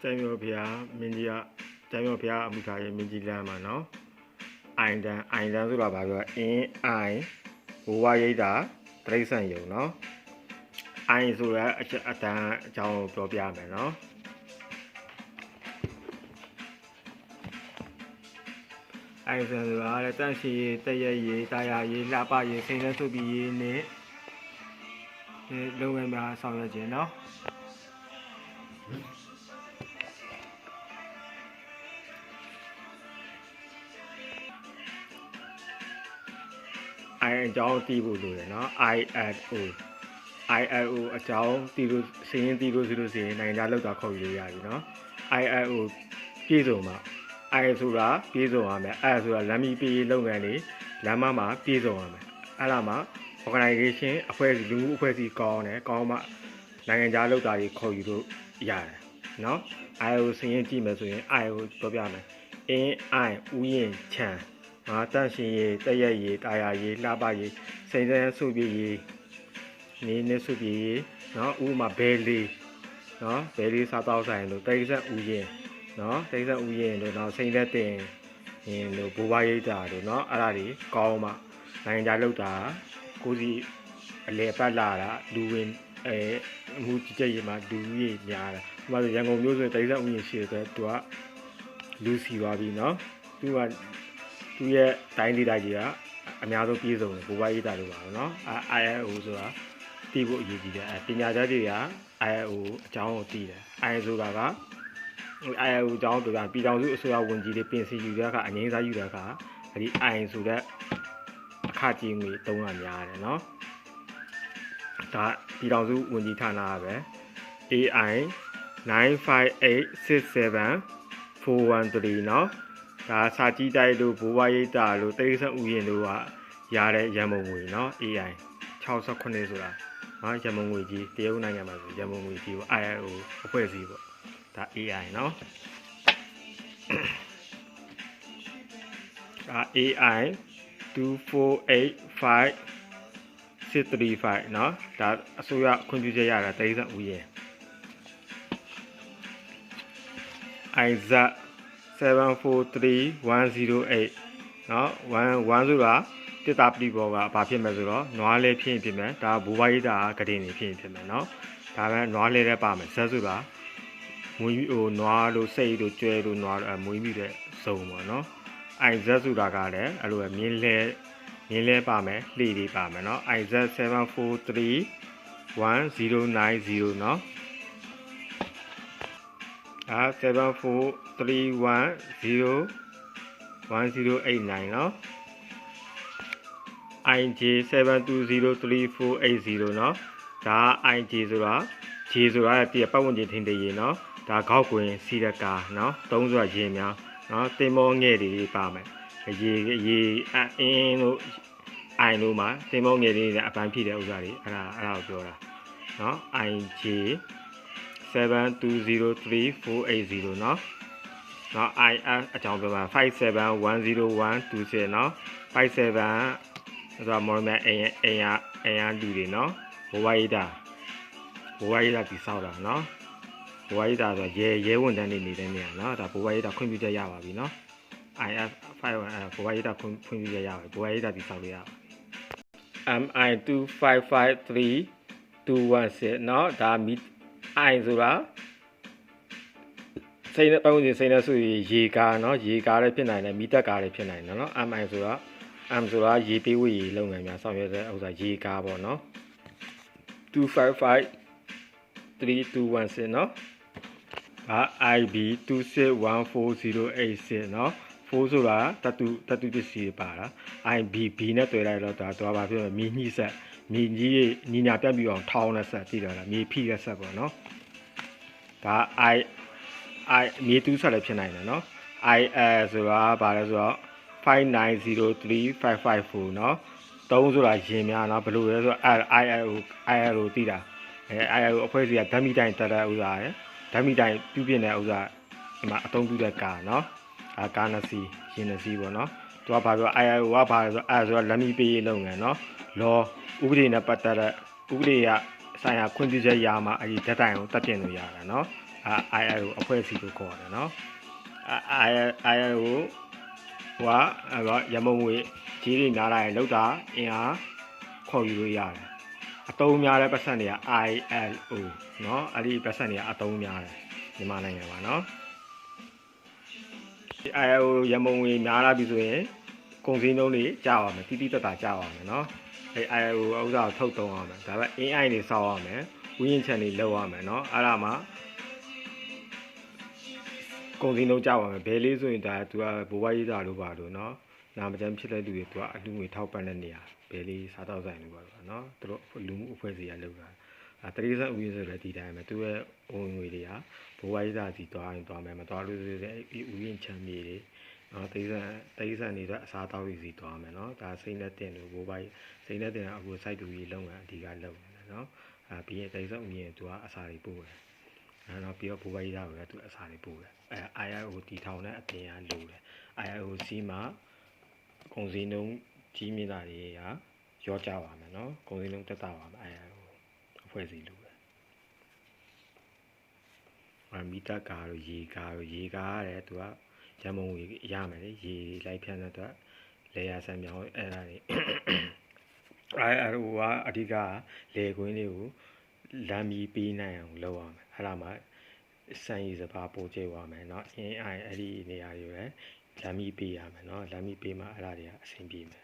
ကျိုင်းမျိုးဖျားမင်းကြီးကကျိုင်းမျိုးဖျားအမှုထားရဲ့မင်းကြီးလမ်းမှာနော်အိုင်တန်အိုင်တန်ဆိုတာဘာပြောအင်းအိုင်ဘဝရိတ်တာတရိษံယုံနော်အိုင်ဆိုတဲ့အချက်အတန်အကြောင်းကိုပြောပြမယ်နော်အိုင်ဆန်ဆိုတာလည်းတန့်ရှိရေးတရက်ရေးတာယာရေးလှပရေးစိန်သက်ဆုပ်ပြီးရေးနဲ့ဒီလုံငန်းများဆောင်ရွက်ခြင်းနော် I အကြောင်းသိဖို့လိုတယ်နော် ILO ILO အကြောင်းသိလို့စရင်းသိလို့ဆိုလို့ရှိရင်နိုင်ငံခြားလောက်တာခေါ်ယူလို့ရပြီနော် ILO ပြည့်စုံမှာ I ဆိုတာပြည့်စုံရမယ် I ဆိုတာလမ်းမီပြေးလုပ်ငန်းတွေလမ်းမမှာပြည့်စုံရမယ်အဲ့ဒါမှ organization အဖွဲ့အစည်းလူမှုအဖွဲ့အစည်းကောင်းတယ်ကောင်းမှနိုင်ငံခြားလောက်တာတွေခေါ်ယူလို့ရတယ်နော် ILO စရင်းကြည့်မယ်ဆိုရင် ILO ပြောပြမယ် in I ဥယျင်ချမ်း ငါတန့်ရှင်ရေးတရက်ရေးတာယာရေးလှပရေးစိန်စန်းစုပြရေးနေနေစုပြရေးနော်ဥပမာဘဲလေးနော်ဘဲလေးစားတော့ဆိုင်လို့တိတ်ဆက်ဥယျင်နော်တိတ်ဆက်ဥယျင်တို့နော်စိန်သက်တင်ရင်တို့ဘိုးဘွားရိတ်တာတို့နော်အဲ့ဒါတွေကောင်းမှနိုင်ငံခြားလောက်တာကိုစီအလေပတ်လာတာလူဝင်အဲအမှုကြည့်ချက်ရေးမှာလူကြီးများတယ်ဥပမာဆိုရန်ကုန်မြို့ဆိုတိတ်ဆက်ဥယျင်ရှိတဲ့သူကလူစီသွားပြီနော်သူက သူ့ရဲ့တိုင်းဒေသကြီးကအများဆုံးပြည့်စုံတယ်ဘိုးဘွားရေးတာလို့ပါတော့เนาะ IIO ဆိုတာသိဖို့အရေးကြီးတယ်အဲပညာသားတွေက IIO အကြောင်းကိုသိတယ် IIO ဆိုတာက IIO အကြောင်းပြောတာပြည်ထောင်စုအစိုးရဝန်ကြီးတွေပြင်ဆင်ယူတဲ့အခါအငင်းစားယူတဲ့အခါဒီ IIO ဆိုတဲ့အခကြေးငွေတုံးတာများတယ်เนาะဒါပြည်ထောင်စုဝန်ကြီးဌာနကပဲ AI 95867413เนาะ ဒါစာကြည့်တိုက်လို့ဘိုးဘွားရိတ်တာလို့တိရိစ္ဆာန်ဥယျင်တို့ကရတဲ့ရန်ပုံငွေเนาะ AI 68ဆိုတာเนาะရန်ပုံငွေကြီးတရုတ်နိုင်ငံမှာဆိုရန်ပုံငွေကြီးပေါ့ IIO အဖွဲ့အစည်းပေါ့ဒါ AI เนาะဒါ AI 2485 635เนาะဒါအစိုးရခွင့်ပြုချက်ရတာတိရိစ္ဆာန်ဥယျင် Isaac 743108နော်1 1ဆိုတာတစ်တာပလီပေါ်ကဘာဖြစ်မလဲဆိုတော့နွားလဲဖြစ်ရင်ဖြစ်မယ်ဒါဘူဝိုင်းတာကတိနေဖြစ်ရင်ဖြစ်မယ်နော်ဒါပဲနွားလဲလည်းပါမယ်ဇက်ဆိုတာမွေးဟိုနွားလို့စိတ်လို့ကြွဲလို့နွားမွေးပြီးတဲ့ဇုံပေါ့နော်အိုင်ဇက်ဆိုတာကလည်းအဲ့လိုပဲမြင်းလဲမြင်းလဲပါမယ်လှေတွေပါမယ်နော်အိုင်ဇက်74310909နော် ဒါ74310108နော် IJ7203480 နော်ဒါ IJ ဆိုတာ J ဆိုတာပြပတ်ဝန်းကျင်ထိန်းသိမ်းရေးနော်ဒါခောက်ကွင်စီရကာနော်သုံးဆိုတာရင်းများနော်တင်မောငဲ့တွေပါမယ်ရေရေအင်းတို့အိုင်တို့မှာတင်မောငယ်လေးနဲ့အပန်းဖြည့်တဲ့ဥစ္စာတွေအဲ့ဒါအဲ့ဒါကိုပြောတာနော် IJ 72034480เนาะเนาะ IS အကြောင်းပြောပါ5710126เนาะ57ဆိုတာမော်လမြိုင်အင်အင်ရအင်ရလူတွေเนาะဘဝရိတာဘဝရိတာဒီဆောက်တာเนาะဘဝရိတာဆိုရဲရဲဝန်တန်းနေနေတဲ့နေရာเนาะဒါဘဝရိတာခွင့်ပြုချက်ရပါပြီเนาะ IS 51ဘဝရိတာခွင့်ခွင့်ပြုချက်ရပါပြီဘဝရိတာဒီဆောက်လို့ရပါပြီ MI 2553216เนาะဒါမီ အိုင်ဆိုတာစိတ်နဲ့ပတ်ဝန်းကျင်စိတ်နဲ့ဆိုရေကာနော်ရေကာလည်းဖြစ်နိုင်တယ်မီတက်ကာလည်းဖြစ်နိုင်တယ်နော် MI ဆိုတာ M ဆိုတာရေပေးဝေးရေလုပ်ငန်းများဆောင်ရွက်တဲ့ဥစ္စာရေကာပေါ့နော်255 3216နော်ဒါ IB 2614086နော်4ဆိုတာတတုတတုပစ္စည်းပါတာ IBB နဲ့တွေ့လိုက်တော့ဒါတော့ဘာဖြစ်လဲမြေညှိဆက်မြေကြီးညညာပြတ်ပြီးအောင်ထောင်းတဲ့ဆက်ကြည့်တာလားမြေဖိတဲ့ဆက်ပေါ့နော် ဒါ I I မြေတူးဆက်လည်းဖြစ်နိုင်တယ်နော် IL ဆိုတာဘာလဲဆိုတော့5903554เนาะ3ဆိုတာရင်များเนาะဘယ်လိုလဲဆိုတော့ IIO IIO တည်တာအဲ IIO အဖွဲ့အစည်းကဓာတ်မီတိုင်းတက်တဲ့ဥစ္စာရယ်ဓာတ်မီတိုင်းပြုပြင်တဲ့ဥစ္စာဒီမှာအသုံးပြုတဲ့ကာเนาะအာကာနစီရင်နစီပေါ့เนาะသူကဘာပြော IIO ကဘာလဲဆိုတော့အဲဆိုတော့လက်မီပေးရေးလုပ်ငန်းเนาะလောဥပဒေနဲ့ပတ်သက်တဲ့ဥပဒေရ ဆိုင်ရာခွင့်ပြုချက်ရမှာအဲဒီဓာတ်တိုင်ကိုတက်ပြင်လို့ရတာเนาะ အာ IRO အဖွဲ့အစည်းကိုခေါ်ရတယ်နော်အာ IRO ဟိုကရမုံငွေကြီးတွေများလာရင်လောက်တာအင်အားခေါ်ယူလို့ရတယ်အတုံးများတဲ့ပတ်စံတွေက ILO เนาะအဲ့ဒီပတ်စံတွေကအတုံးများတယ်မြန်မာနိုင်ငံမှာเนาะ ILO ရမုံငွေများလာပြီဆိုရင်ကုန်စည်နှုန်းတွေကျသွားမယ်တိတိတတ်တာကျသွားမယ်เนาะ အဲ ILO ဥစ္စာကိုထုတ်သုံးရမယ်ဒါပေမဲ့ AI တွေစောက်ရမယ်ဝင်းရင်ချန်တွေလောက်ရမယ်เนาะအဲ့ဒါမှကုန်စည်နှုန်းကျသွားမယ်ဘယ်လေးဆိုရင်ဒါသူကဘိုးဘွားရေးတာလို့ပါလို့เนาะနာမကျန်းဖြစ်တဲ့လူတွေသူကအလူငွေထောက်ပံ့တဲ့နေရာဘယ်လေးစားတော့ဆိုင်လို့ပါလို့เนาะသူတို့လူမှုအဖွဲ့အစည်းကလောက်တာအဲတတိယဥယျာဉ်ဆိုလည်းဒီတိုင်းပဲသူရဲ့ဝင်ငွေတွေကဘိုးဘွားရေးတာစီသွားရင်သွားမယ်မသွားလို့ဆိုရင်အဲ့ဥယျာဉ်ချမ်းမြေတွေ နော်တိရစ္ဆာန်တိရစ္ဆာန်တွေအတွက်အစားအသောက်တွေစီသွားမယ်နော်ဒါစိမ့်နဲ့တင်လို့ဘိုးပိုင်းစိမ့်နဲ့တင်အခု site တူကြီးလုံးဝအဓိကလုံးနေတယ်နော်အဲပြီးရင်တိရစ္ဆာန်ဥယျာဉ်သူကအစားတွေပို့တယ်အဲတော့ပြီးတော့ဘိုးပိုင်းသားကိုလည်းသူအစားတွေပို့တယ်အဲ IIO တီထောင်တဲ့အပြင်ကလိုတယ် IIOC မှာကုန်စည်နှုန်းကြီးမြင့်တာတွေကရောကြပါမယ်နော်ကုန်စည်နှုန်းတက်တာပါမယ် IIO အဖွဲ့အစည်းလိုတယ်အမီတာကာတို့ရေကာတို့ရေကာရတယ်သူက ရမုံဝေရမယ်လေရေလိုက်ဖြန်းတဲ့အတွက်လေယာဆန်မြောင်းအဲ့ဒါတွေအဲအဲ့ဟိုကအဓိကလေကွင်းလေးကိုလမ်းပြီးပေးနိုင်အောင်လုပ်ရမယ်အဲ့ဒါမှစံရည်စပါပို့ကျသွားမယ်เนาะအင်းအိုင်အဲ့ဒီနေရာတွေပဲလမ်းပြီးပေးရမယ်เนาะလမ်းပြီးပေးမှအဲ့ဒါတွေကအဆင်ပြေမယ်